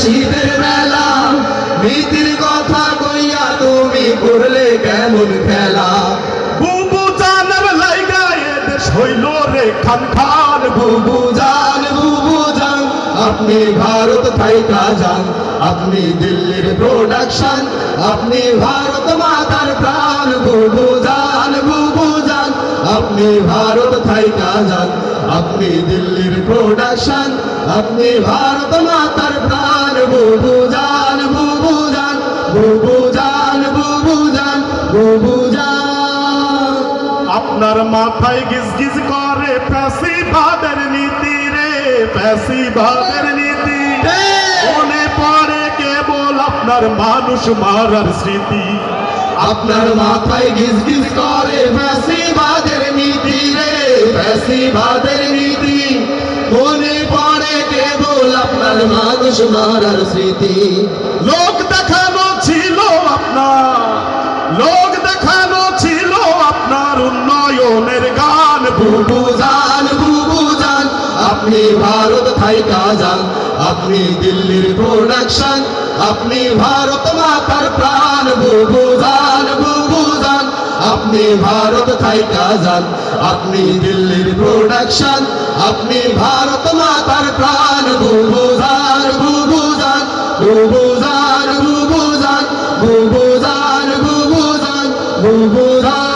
শীতের বেলা নীতির কথা কইয়া তুমি করলে কেমন খেলা? বুবু জানার লাইগা এ দেশ হইল রে খান খান। বুবু জান বুবু জান আপনি ভারত থাইকা যান আপনি দিল্লির প্রোডাকশন আপনি ভারত মাতার প্রাণ। বুবু জান বুবু জান আপনি ভারত থাইকা যান আপনি দিল্লির প্রোডাকশন আপনি ভারত মাতার প্রাণ। বুবু জান বুবু জান বুবু জান বুবু জান বুবু জান আপনার মাথায় গিজ গিজ করে প্যাসিভাবের নীতি রে প্যাসিভাবের নীতি। মনে পড়ে কেবল আপনার মানুষ মারার স্মৃতি। আপনার মাথায় গিজ গিজ করে ফ্যাসিবাদের নীতি রে ফ্যাসিবাদের নীতি। মনে পড়ে কেবল আপনার মানুষ মারার স্মৃতি। লোক দেখানো ছিল আপনার লোক দেখানো ছিল আপনার উন্নয়নের গান। বুবু জান বুবু জান আপনি ভারত থাইকা যান আপনি দিল্লির প্রোডাকশন আপনি ভারত মাতার প্রাণ। বুবু জান বুবু জান আপনি ভারত থাইকা যান আপনি দিল্লির প্রোডাকশন আপনি ভারত মাতার প্রাণ। বুবুজান বুবুজান বুবুজান বুবুজান বুবুজান বুবুজান বুবুজান বুবুজান। বুবুজান